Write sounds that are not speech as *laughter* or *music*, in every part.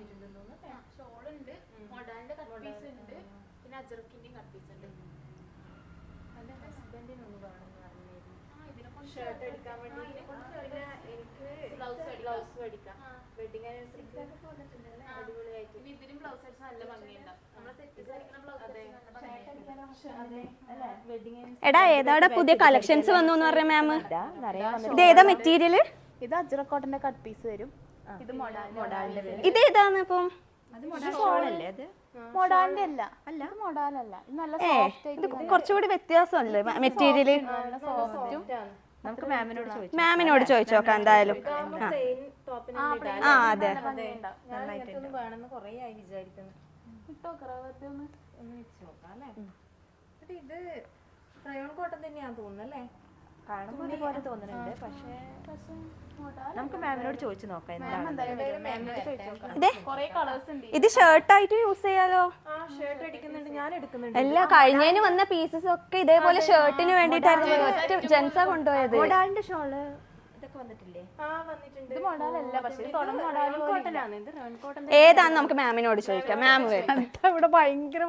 വന്നിട്ടുണ്ടെന്ന് തോന്നുന്നു ഷോൾ ഉണ്ട് മോഡാലിന്റെ കട്ട് പീസ് ഉണ്ട്. പിന്നെ അജറക്കിന്റെയും കട്ട് പീസ് ഉണ്ട്. എന്റെ ഹസ്ബൻഡിനൊന്ന് വേണമെന്ന് പറഞ്ഞിരുന്നു ഷർട്ട് എടുക്കാൻ വേണ്ടി. പിന്നെ എനിക്ക് ബ്ലൗസ്. ബ്ലൗസ് മേടിക്കാം. വെഡിങ് ആനിവേഴ്സറിക്ക്. അടിപൊളിയായിട്ട്. ഇനി ഇതിനും ബ്ലൗസ് അടിച്ചാൽ നല്ല ഭംഗിയുണ്ടാവും. എടാ ഏതാടാ പുതിയ കളക്ഷൻസ് വന്നു എന്ന് പറഞ്ഞ മാം ഇത് ഏതാ മെറ്റീരിയൽ ഇത് അജ്രക്കോട്ടന്റെ കട്ട് പീസ് വരും. ഇത് മൊഡാലിന്റെ ഇത് മൊഡാലിന്റെ അല്ല. അല്ല. മൊഡാലല്ല. നല്ല ഇത് കുറച്ചുകൂടി വ്യത്യാസമല്ലേ സോഫ്റ്റും നമുക്ക് മാമിനോട് ചോദിച്ചു മാമിനോട് ചോദിച്ചു നോക്കാം എന്തായാലും. ആ. അതെ. ഇത് ട്രയോൺ കോട്ടൺ തന്നെയാന്ന് തോന്നുന്നു അല്ലേ? കാണുമ്പോൾ ഒരുപോലെ തോന്നുന്നുണ്ട്. പക്ഷേ നമുക്ക് മാമിനോട് ചോദിച്ചു നോക്കാം എന്താണ് ഇതേ കൊറേ കളേഴ്സ് ഉണ്ട്. ഇത് ഷർട്ടായിട്ട് യൂസ് ചെയ്യാലോ? ആ ഷർട്ട് അടിക്കുന്നുണ്ട്. ഞാൻ എടുക്കുന്നുണ്ട്. എല്ലാ കഴിഞ്ഞതിന് വന്ന പീസസ് ഒക്കെ ഇതേപോലെ ഷർട്ടിന് വേണ്ടിട്ടായിരുന്നു ഒറ്റ ജെൻസാ കൊണ്ടുപോയത്. മോഡാളിന്റെ ഷോൾ ഏതാന്ന് നമുക്ക് മാമിനോട് ചോദിക്കാം. മാം വരും. ഇവിടെ ഭയങ്കര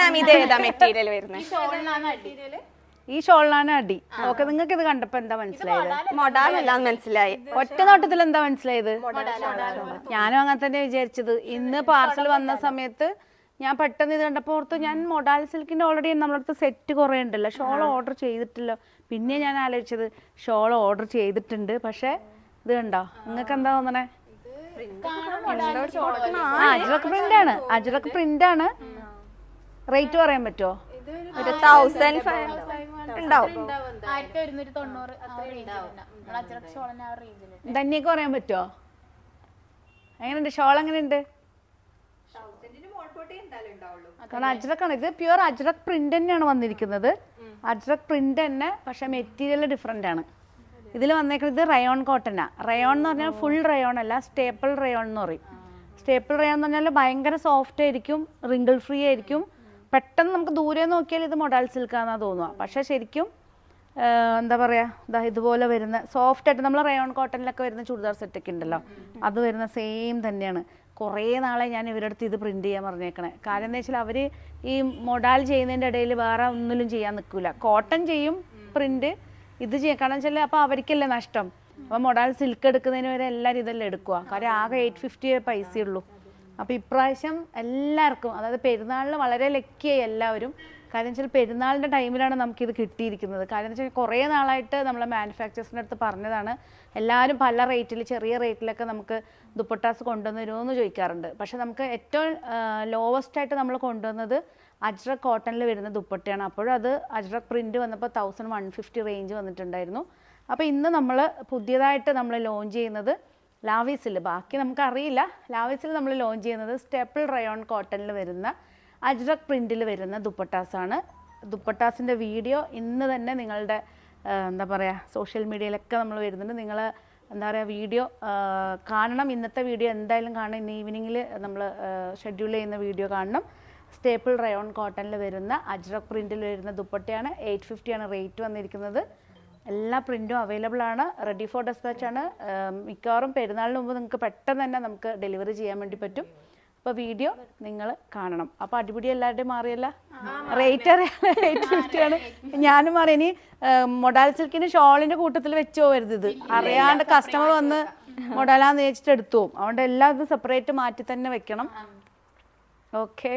മാം ഇത് ഏതാ *laughs* മെറ്റീരിയൽ വരുന്നത് ഈ ഷോളിലാണ് അടി. ഓക്കെ നിങ്ങൾക്ക് ഇത് കണ്ടപ്പോ എന്താ മനസ്സിലായത്? മൊഡാലല്ലാന്ന് മനസ്സിലായി. ഒറ്റ നോട്ടത്തിൽ എന്താ മനസ്സിലായത്? ഞാനും അങ്ങനെ തന്നെ വിചാരിച്ചത്. ഇന്ന് പാർസൽ വന്ന സമയത്ത് ഞാൻ പെട്ടെന്ന് ഇത് കണ്ടപ്പോൾ ഓർത്തു ഞാൻ മൊഡാൽ സിൽക്കിന്റെ ഓൾറെഡി നമ്മളടുത്ത് സെറ്റ് കുറേ ഉണ്ടല്ലോ. ഷോൾ ഓർഡർ ചെയ്തിട്ടില്ല. പിന്നെ ഞാൻ ആലോചിച്ചത് ഷോൾ ഓർഡർ ചെയ്തിട്ടുണ്ട്. പക്ഷെ ഇത് കണ്ടോ? നിങ്ങൾക്ക് എന്താ തോന്നണേ? അജ്രക് പ്രിന്റ് ആണ് അജ്രക് പ്രിന്റ് ആണ് റേറ്റ് പറയാൻ പറ്റുമോ ഒരു തൗസൻഡ് ഫൈവ് ഉണ്ടാവും. ആയിരത്തി ഒരുന്നൂറ്റി തൊണ്ണൂറ് ധന്യക്ക് പറയാൻ പറ്റുമോ എങ്ങനെയുണ്ട്? ഷോൾ എങ്ങനെയുണ്ട്? കാരണം അജ്രക്കാണ്. ഇത് പ്യുവർ അജ്രക് പ്രിന്റ് തന്നെയാണ് വന്നിരിക്കുന്നത്. അജ്രക് പ്രിന്റ് തന്നെ പക്ഷെ മെറ്റീരിയൽ ഡിഫറെന്റ് ആണ്. ഇതിൽ വന്നേക്കുന്നത് റയോൺ കോട്ടനാ റയോൺ എന്ന് പറഞ്ഞാൽ ഫുൾ റയോൺ അല്ല സ്റ്റേപ്പിൾ റയോൺ എന്ന് പറയും. സ്റ്റേപ്പിൾ റയോൺ എന്ന് പറഞ്ഞാൽ ഭയങ്കര സോഫ്റ്റ് ആയിരിക്കും റിങ്കിൾ ഫ്രീ ആയിരിക്കും. പെട്ടെന്ന് നമുക്ക് ദൂരെ നോക്കിയാൽ ഇത് മൊഡാൽ സിൽക്കാന്നാ തോന്നുക. പക്ഷെ ശരിക്കും എന്താ പറയാ ഇതാ ഇതുപോലെ വരുന്ന സോഫ്റ്റ് ആയിട്ട് നമ്മൾ റയോൺ കോട്ടണിലൊക്കെ വരുന്ന ചുരിദാർ സെറ്റൊക്കെ ഉണ്ടല്ലോ. അത് വരുന്ന സെയിം തന്നെയാണ്. കുറേ നാളെ ഞാൻ ഇവരുടെ അടുത്ത് ഇത് പ്രിന്റ് ചെയ്യാൻ പറഞ്ഞേക്കണേ. കാരണം എന്താ വെച്ചാൽ അവർ ഈ മൊഡാൽ ചെയ്യുന്നതിന്റെ ഇടയിൽ വേറെ ഒന്നിലും ചെയ്യാൻ നിൽക്കില്ല കോട്ടൺ ചെയ്യും പ്രിന്റ് ഇത് ചെയ്യാം. കാരണം വെച്ചാൽ അപ്പോൾ അവർക്കല്ലേ നഷ്ടം. അപ്പോൾ മൊഡാൽ സിൽക്ക് എടുക്കുന്നതിന് വരെ എല്ലാവരും ഇതെല്ലാം എടുക്കുക കാര്യം ആകെ എയ്റ്റ് ഫിഫ്റ്റി പൈസയുള്ളൂ അപ്പോൾ ഇപ്രാവശ്യം എല്ലാവർക്കും അതായത് പെരുന്നാളിന് വളരെ ലക്കിയായി എല്ലാവരും. കാരണം വെച്ചാൽ പെരുന്നാളിന്റെ ടൈമിലാണ് നമുക്കിത് കിട്ടിയിരിക്കുന്നത്. കാരണം എന്ന് വെച്ചാൽ കുറേ നാളായിട്ട് നമ്മളെ മാനുഫാക്ചേഴ്സിന്റെ അടുത്ത് പറഞ്ഞതാണ് എല്ലാവരും പല റേറ്റിൽ ചെറിയ റേറ്റിലൊക്കെ നമുക്ക് ദുപ്പട്ടാസ് കൊണ്ടുവന്നിരുമെന്ന് ചോദിക്കാറുണ്ട്. പക്ഷേ നമുക്ക് ഏറ്റവും ലോവസ്റ്റ് ആയിട്ട് നമ്മൾ കൊണ്ടുവന്നത് അജ്രക് കോട്ടണിൽ വരുന്ന ദുപ്പട്ടയാണ്. അപ്പോഴും അത് അജ്രക് പ്രിന്റ് വന്നപ്പോൾ തൗസൻഡ് വൺ ഫിഫ്റ്റി റേഞ്ച് വന്നിട്ടുണ്ടായിരുന്നു. അപ്പോൾ ഇന്ന് നമ്മൾ പുതിയതായിട്ട് നമ്മൾ ലോഞ്ച് ചെയ്യുന്നത് ലാവീസിൽ ബാക്കി നമുക്കറിയില്ല. ലാവീസിൽ നമ്മൾ ലോഞ്ച് ചെയ്യുന്നത് സ്റ്റെപ്പിൾ റയോൺ കോട്ടണിൽ വരുന്ന അജ്രക് പ്രിന്റിൽ വരുന്ന ദുപ്പട്ടാസാണ്. ദുപ്പട്ടാസിന്റെ വീഡിയോ ഇന്ന് തന്നെ നിങ്ങളുടെ എന്താ പറയുക സോഷ്യൽ മീഡിയയിലൊക്കെ നമ്മൾ വരുന്നുണ്ട്. നിങ്ങൾ എന്താ പറയുക വീഡിയോ കാണണം. ഇന്നത്തെ വീഡിയോ എന്തായാലും കാണണം. ഇന്ന് ഈവനിങ്ങിൽ നമ്മൾ ഷെഡ്യൂൾ ചെയ്യുന്ന വീഡിയോ കാണണം. സ്റ്റേപ്പിൾ റയോൺ കോട്ടണിൽ വരുന്ന അജ്രക് പ്രിന്റിൽ വരുന്ന ദുപ്പട്ടയാണ്. എയ്റ്റ് ഫിഫ്റ്റിയാണ് റേറ്റ് വന്നിരിക്കുന്നത്. എല്ലാ പ്രിന്റും അവൈലബിൾ ആണ്. റെഡി ഫോർ ഡെസ്പാച്ച് ആണ്. മിക്കവാറും പെരുന്നാളിന് മുമ്പ് നിങ്ങൾക്ക് പെട്ടെന്ന് തന്നെ നമുക്ക് ഡെലിവറി ചെയ്യാൻ വേണ്ടി പറ്റും. അപ്പോൾ വീഡിയോ നിങ്ങൾ കാണണം. അപ്പോൾ അടിപൊളി എല്ലാവരുടെയും മാറിയല്ല? റേറ്റ് അറിയാം എയ്റ്റ് ഫിഫ്റ്റി ആണ് ഞാനും മാറി. ഇനി മൊഡാൽ സിൽക്കിന് ഷോളിന്റെ കൂട്ടത്തിൽ വെച്ച് പോകരുത് ഇത്. അറിയാണ്ട് കസ്റ്റമർ വന്ന് മൊഡാലാന്ന് വെച്ചിട്ട് എടുത്തു പോകും. അതുകൊണ്ട് എല്ലാം ഇത് സെപ്പറേറ്റ് മാറ്റി തന്നെ വെക്കണം. ഓക്കെ